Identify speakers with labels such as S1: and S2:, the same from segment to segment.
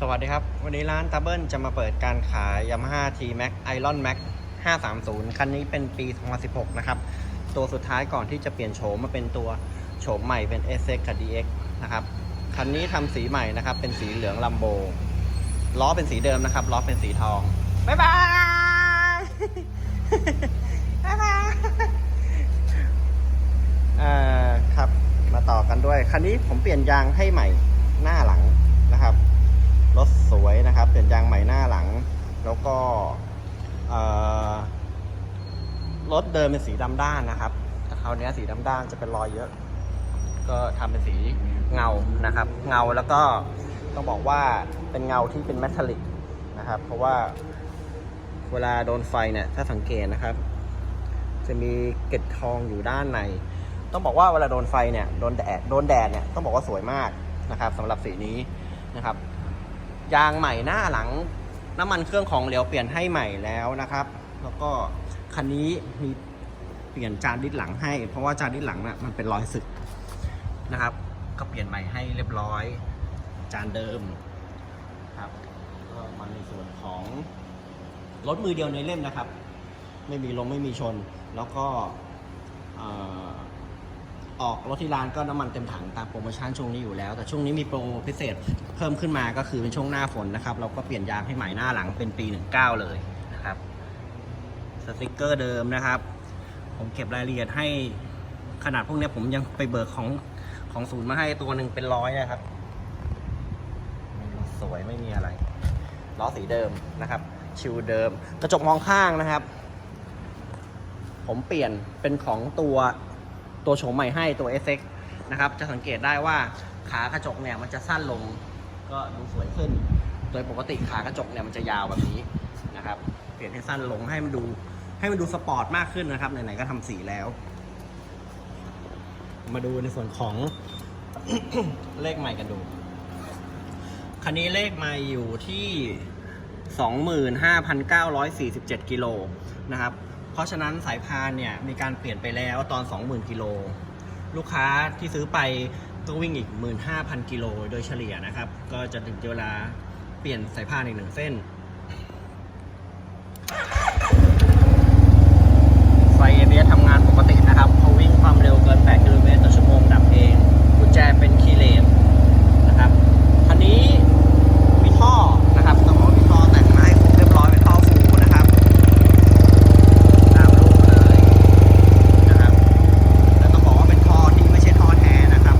S1: สวัสดีครับ วันนี้ร้านตับเบิลจะมาเปิดการขาย Yamaha T-Max Iron Max 530 คันนี้เป็นปี 2016 นะครับ ตัวสุดท้ายก่อนที่จะเปลี่ยนโฉมมาเป็นตัวโฉมใหม่เป็น SX กับ DX นะครับ คันนี้ทำสีใหม่นะครับ เป็นสีเหลืองลัมโบ ล้อเป็นสีเดิมนะครับ ล้อเป็นสีทอง บ๊ายบาย บ๊ายบายอ่าครับ มาต่อกันด้วย คันนี้ผมเปลี่ยนยางให้ใหม่หน้าหลังนะครับ รถสวยนะครับ เปลี่ยนยางใหม่หน้าหลัง แล้วก็รถเดิมเป็นสีดำด้านนะครับคราวนี้สีดำด้านจะเป็นรอยเยอะ ก็ทำเป็นสีเงานะครับ เงาแล้วก็ต้องบอกว่าเป็นเงาที่เป็นแมทัลลิกนะครับ เพราะว่าเวลาโดนไฟเนี่ยถ้าสังเกตนะครับ จะมีเกล็ดทองอยู่ด้านใน ต้องบอกว่าเวลาโดนไฟเนี่ยโดนแดดโดนแดดเนี่ยต้องบอกว่าสวยมากนะครับสำหรับสีนี้นะครับ ยางใหม่หน้าหลัง น้ำมันเครื่องของเหลวเปลี่ยนให้ใหม่แล้วนะครับ แล้วก็คันนี้มีเปลี่ยนจานดิสหลังให้ เพราะว่าจานดิสหลังน่ะมันเป็นรอยสึกนะครับ ก็เปลี่ยนใหม่ให้เรียบร้อย จานเดิมครับก็มาในส่วนของรถมือเดียวในเล่มนะครับ ไม่มีลมไม่มีชน แล้วก็เออกรถที่ร้านก็น้ำมันเต็มถังตามโปรโมชั่นช่วงนี้อยู่แล้ว แต่ช่วงนี้มีโปรพิเศษเพิ่มขึ้นมาก็คือเป็นช่วงหน้าฝนนะครับ เราก็เปลี่ยนยางให้ใหม่หน้าหลังเป็นปี 19 เลยนะครับสติกเกอร์เดิมนะครับ ผมเก็บรายละเอียดให้ขนาดพวกนี้ผมยังไปเบิกของของศูนย์มาให้ตัวหนึ่งเป็นร้อยนะครับ สวยไม่มีอะไรล้อสีเดิมนะครับ ชิวเดิม กระจกมองข้างนะครับ ผมเปลี่ยนเป็นของตัว ตัวโฉมใหม่ให้ตัว SX นะครับ จะสังเกตได้ว่าขากระจกเนี่ยมันจะสั้นลง ก็ดูสวยขึ้น โดยปกติขากระจกเนี่ยมันจะยาวแบบนี้นะครับ เปลี่ยนให้สั้นลงให้มันดูให้มันดูสปอร์ตมากขึ้นนะครับ ไหนๆก็ทำสีแล้ว มาดูในส่วนของ เลขใหม่กันดู คันนี้เลขไมาอยู่ที่ 25,947 กิโลนะครับ เพราะฉะนั้นสายพานเนี่ยมีการเปลี่ยนไปแล้วตอน 20,000กิโลลูกค้าที่ซื้อไปก็วิ่งอีก 15,000กิโลโดยเฉลี่ยนะครับ ก็จะถึงเวลาเปลี่ยนสายพานอีกหนึ่งเส้น ไฟ ABS ทำงานปกตินะครับเขาวิ่งความเร็วเกิน 8 กิโลเมตรต่อชั่วโมงดับเองกุญแจเป็นคีย์เลนนะครับ คันนี้มีท่อนะครับต้องบอกว่ามีท่อแต่งมาให้เรียบร้อยเป็นท่อฟูนะครับ ตามรูปเลยนะครับ แล้วต้องบอกว่าเป็นท่อที่ไม่ใช่ท่อแท้นะครับ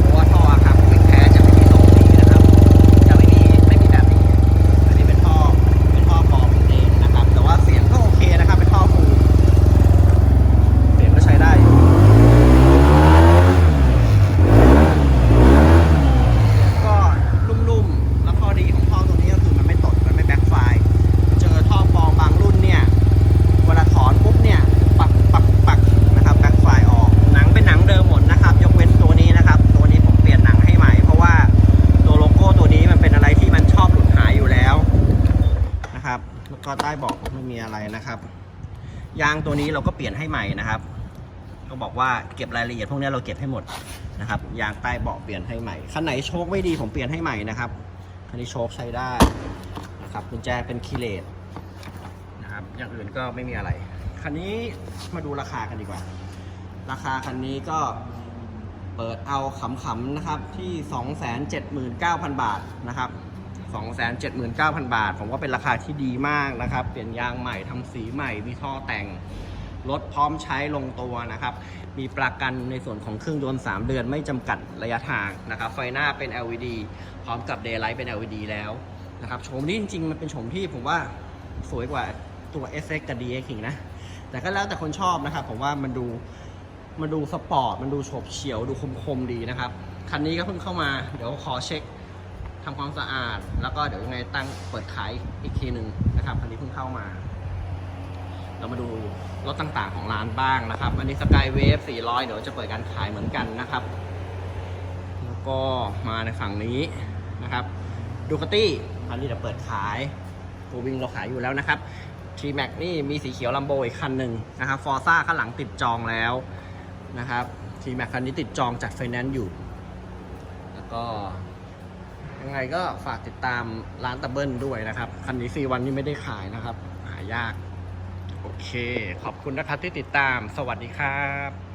S1: เพราะว่าท่ออะครับเป็นแท้จะไม่มีทรงนี้นะครับ จะไม่มีไม่มีแบบนี้ อันนี้เป็นท่อเป็นท่อปลอมเองนะครับ แต่ว่าเสียงก็โอเคนะครับ เป็นท่อฟูเสียงก็ใช้ได้อยู่ ก็ลุ่มๆ แล้วข้อดีของท่อตัวนี้ก็คือมันไม่ตด มันไม่แบ็คไฟร์เจอท่อปลอมบางรุ่นเนี่ย เวลาถอนปุ๊บเนี่ย ปักปักปักนะครับแบ็คไฟร์ออก หนังเป็นหนังเดิมหมดนะครับ ยกเว้นตัวนี้นะครับ ตัวนี้ผมเปลี่ยนหนังให้ใหม่ เพราะว่าตัวโลโก้ตัวนี้มันเป็นอะไรที่มันชอบหลุดหายอยู่แล้วนะครับ แล้วก็ใต้เบอกไม่มีอะไรนะครับ ยางตัวนี้เราก็เปลี่ยนให้ใหม่นะครับ ก็บอกว่าเก็บรายละเอียดพวกนี้เราเก็บให้หมดนะครับ ยางใต้เบาะเปลี่ยนให้ใหม่คันไหนโชคไม่ดีผมเปลี่ยนให้ใหม่นะครับคันนี้โชคใช้ได้นะครับกุญแจเป็นคีเลสนะครับอย่างอื่นก็ไม่มีอะไรคันนี้มาดูราคากันดีกว่า ราคาคันนี้ก็เปิดเอาขำๆนะครับที่ 279,000 บาทนะครับ 279,000 บาท ผมว่าเป็นราคาที่ดีมากนะครับ เปลี่ยนยางใหม่ทำสีใหม่ มีท่อแต่ง รถพร้อมใช้ลงตัวนะครับ มีประกันในส่วนของเครื่องยนต์ 3 เดือนไม่จำกัดระยะทางนะครับ ไฟหน้าเป็น LED พร้อมกับ Daylight เป็น LED แล้วนะครับ โฉมนี้จริงๆ มันเป็นโฉมที่ผมว่าสวยกว่าตัว SX กับ DX อีกนะ แต่ก็แล้วแต่คนชอบนะครับ ผมว่ามันดูมันดูสปอร์ต มันดูโฉบเฉียว ดูคมๆดีนะครับ คันนี้ก็เพิ่งเข้ามา เดี๋ยวขอเช็ค ทำความสะอาด แล้วก็เดี๋ยวยังไงตั้งเปิดขายอีกทีหนึ่งนะครับคันนี้เพิ่งเข้ามา เรามาดูรถต่างๆของร้านบ้างนะครับ อันนี้สกายเวฟ400 เดี๋ยวจะเปิดการขายเหมือนกันนะครับ แล้วก็มาในฝั่งนี้นะครับดูคาตี้คันนี้เดี๋ยวเปิดขายตัววิ่งเราขายอยู่แล้วนะครับ t m a x นี่มีสีเขียวลัมโบอีกคันหนึ่งนะครับฟอร์ซ่าข้างหลังติดจองแล้วนะครับ t m a x คันนี้ติดจองจัดไฟแนนซ์อยู่ แล้วก็ ยังไงก็ฝากติดตามร้านตะเบิ้ลด้วยนะครับ คันนี้ซีวันนี้ไม่ได้ขายนะครับ หายาก โอเค ขอบคุณนะครับที่ติดตาม สวัสดีครับ